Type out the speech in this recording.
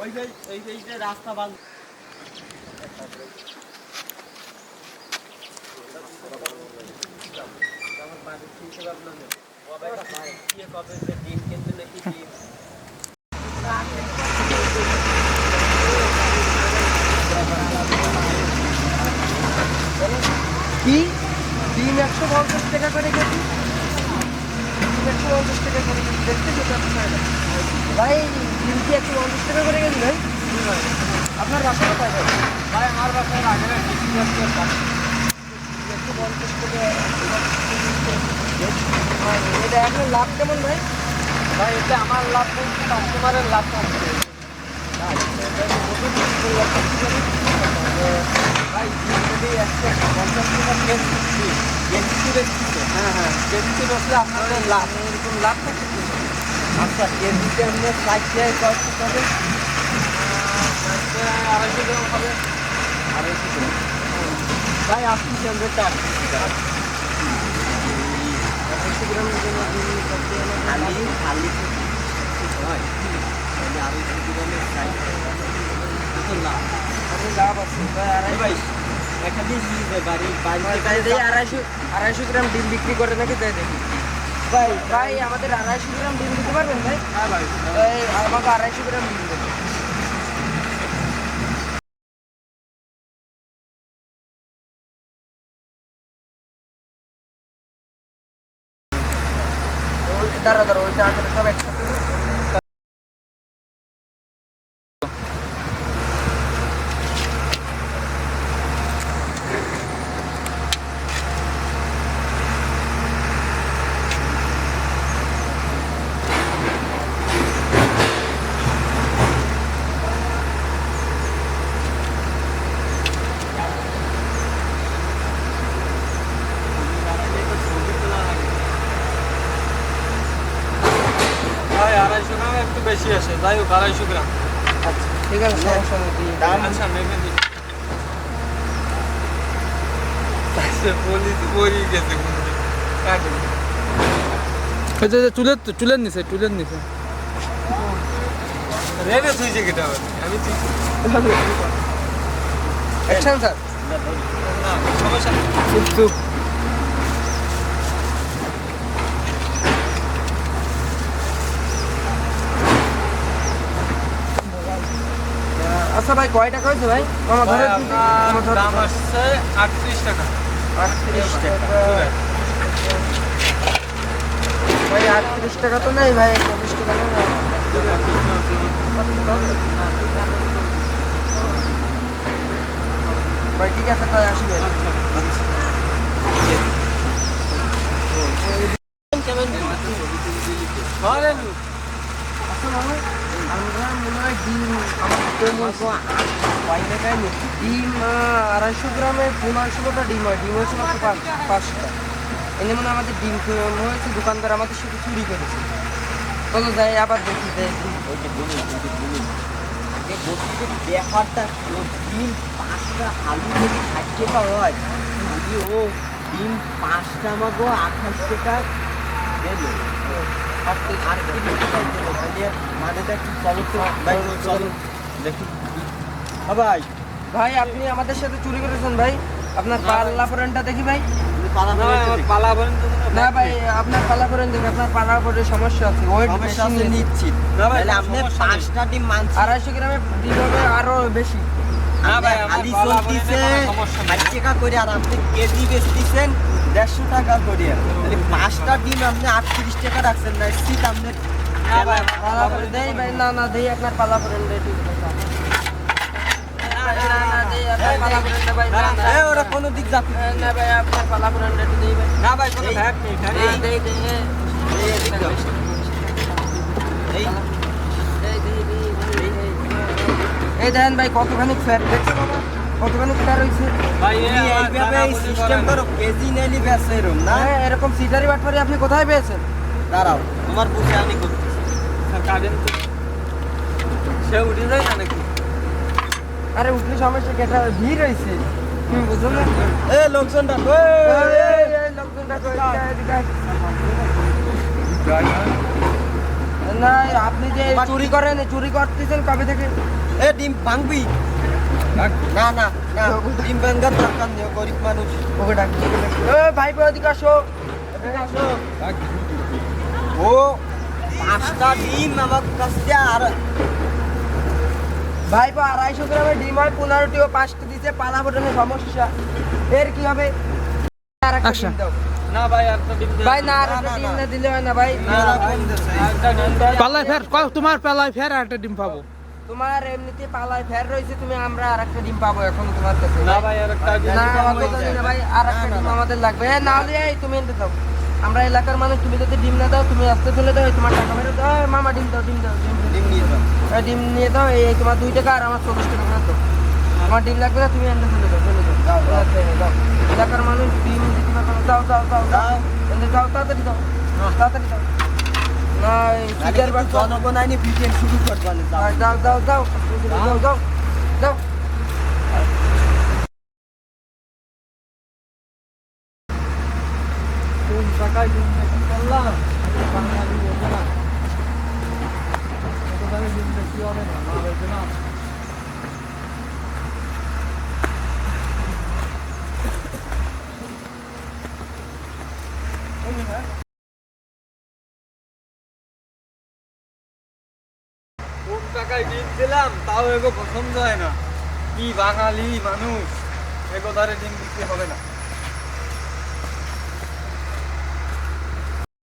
ওই যে ওই যে এই যে রাস্তা বান ডিম কিনতে নাকি ডিম কি ডিম একশো পঞ্চাশ টাকা করে কেজি ডিম একশো পঞ্চাশ করে কেজি দেখতে যেতে ভাই ডিম কি একশো টাকা করে কেজি ভাই আপনার বাসা কোথায় ভাই ভাই আমার বাসায় আগে একশো পঞ্চাশ এটা এখন লাভ কেমন ভাই ভাই এতে আমার লাভ বলতে কাস্টমারের লাভ থাকবে ভাই যদি একশো পঞ্চাশ টাকা হ্যাঁ হ্যাঁ। কেজি বসলে আপনাদের লাভ এরকম লাভ থাকে আচ্ছা কেজিতে আপনার ষাট টাকা কত হবে আড়াইশো গ্রাম হবে? আড়াইশো টাকা ভাই আপনি কেন্দ্রটা আড়াইশো গ্রামের জন্য ডিম খালি খালি হয় তাহলে আড়াইশো গ্রামের সাইজ কত লাভ। আপনি লাভ আছে ভাই আড়াই ভাই একটা দিন দিবে বাড়ি বাড়ি তাই দেখি আড়াইশো আড়াইশো গ্রাম ডিম বিক্রি করে নাকি তাই দেখি। ভাই ভাই আমাদের আড়াইশো গ্রাম ডিম দিতে পারবেন ভাই হ্যাঁ ভাই ভাই আমাকে আড়াইশো গ্রাম ডিম দেবেন ওই- দাঁড়া দাঁড়া ওই চার্জার সব একসাথে ভাই আড়াইশো গ্রাম একটু বেশি আসে। যাই হোক আড়াইশো গ্রাম। আচ্ছা ঠিক আছে সমস্যা নেই আচ্ছা কাটি আচ্ছা চুলের চুলের নিচে চুলের নিচে। রেবে তুইছে কেটে আমি তুই অ্যাকশন স্যার। না সমস্যা চুপ চুপ। আচ্ছা ভাই কয় টাকা হয়েছে ভাই আমার ধরে দাম আসছে আটত্রিশ টাকা। আটত্রিশ টাকা। ভাই আটত্রিশ টাকা তো নেই ভাই চল্লিশ টাকা ভাই ঠিক আছে তাই আসি ভাই ধরেন আমরা মনে হয় ডিম ডিম আড়াইশো গ্রামে পনেরো ষোলোটা ডিম হয় ডিম হয়েছে মাত্র পাঁচ পাঁচটা এনে মনে আমাদের ডিম কম হয়েছে দোকানদার আমাদের সাথে চুরি করেছে চলো যাই আবার দেখি যাই ব্যাপারটা ডিম পাঁচটা আলু যদি ষাট টাকা হয় ও ডিম পাঁচটা আমাকে আঠাশ টাকা দেবে ভাই ভাই ভাই আপনি আমাদের সাথে চুরি করেছেন ভাই। আপনার পাল্লা ফোরেনটা দেখি ভাই। না ভাই, আমার পালা বলেন তো না ভাই আপনার পাল্লা ফোরেন দেখি আপনার পাল্লা ফোরের সমস্যা আছে ওয়েট বেশি নিশ্চিত। না ভাই, আপনি পাঁচটা ডিম মানছি আড়াইশো গ্রামে ডিম হবে আরও বেশি। না ভাই, আলি চলতিছে সমস্যা নেই। ষাট টাকা করে আর আপনি কেজি বেচতেছেন দেড়শো টাকা করে তাহলে পাঁচটা ডিম আপনি আটত্রিশ টাকা রাখছেন না শীত আপনি না না দেই আপনার পাল্লা ফোরেন দেই ঠিক আছে। না, না, না, দেই আপনার পাল্লা ফোরেন না, না, ওরা কোনো দিক যাতে না ভাই আপনার একটু ভাই না ভাই কোনো ভ্যাট নেই দেই এই দেখেন ভাই কতখানি ফ্যাট দেখছেন বাবা? কতখানি ফ্যাট হয়েছে ভাই এ তুমি এইভাবে জানা সিস্টেম করো কেজি নেলি বেচে এরম না? হ্যাঁ এরকম সিটারি বাটপারি আপনি কোথায় পেয়েছেন? দাঁড়াও। তোমার বুঝে আমি করতেছি। তো সে উঠে যায় না নাকি? আরে উঠলে সমস্যা কেটে ভিড় হয়েছে। তুমি বুঝো না? এ লোকজনটা এই, এই, এই। না আপনি যে চুরি করেন চুরি করতেছেন কবে থেকে? এ ডিম ভাঙবি। না না না ডিম ভাঙার দরকার নেই গরিব মানুষ ওকে ডাক এ ভাই ওদিকে আসো আসো। ও পাঁচটা ডিম আমার কাছে আর ভাই পা আড়াইশো গ্রামের ডিম হয় পনেরোটি ও পাঁচটা দিতে পালা ফোটানোর সমস্যা এর কি হবে আর একটা আচ্ছা। ডিম দাও না ভাই আর ডিম ভাই না আর একটা ডিম না। না দিলে হয় না ভাই ফের ক- তোমার পাল্লায় ফের একটা ডিম পাবো তোমার এমনিতে পালায় ফের রয়েছে তুমি আমরা আর একটা ডিম পাবো এখন তোমার কাছে। না ভাই আর একটা ডিম না হয়ে ভাই আর একটা ডিম আমাদের লাগবে। এ, না হলে এই তুমি এনে দাও। আমরা এলাকার মানুষ তুমি যদি ডিম না দাও তুমি আসতে চলে দাও তোমার টাকা ফেরত দাও। মামা ডিম দাও ডিম দাও ডিম নিয়ে এই ডিম নিয়ে দাও এই তোমার দুই টাকা আর আমার চল্লিশ টাকা দাও। আমার ডিম লাগবে না তুমি এনে চলে দাও চলে দাও দাও, দাও। দাও এলাকার মানুষ ডিম দিতে পারবে দাও দাও দাও দাও। দাও। দাও তাড়াতাড়ি দাও। তাড়াতাড়ি দাও। না একটু বাচ্চা জনগণ আইনি ব্রিটেন শুরু করবানে দাও দাও দাও দাও দাও দাও কোন টাকায় বিক্রি করলাম? বাঙালি বোঝে না। কত দামে বিক্রি হবে না, না হয়েছে না। কোন টাকায় ডিম দিলাম, তাও এগো পছন্দ হয় না। কি বাঙালি মানুষ, এগো ধারে ডিম দিতে হবে না।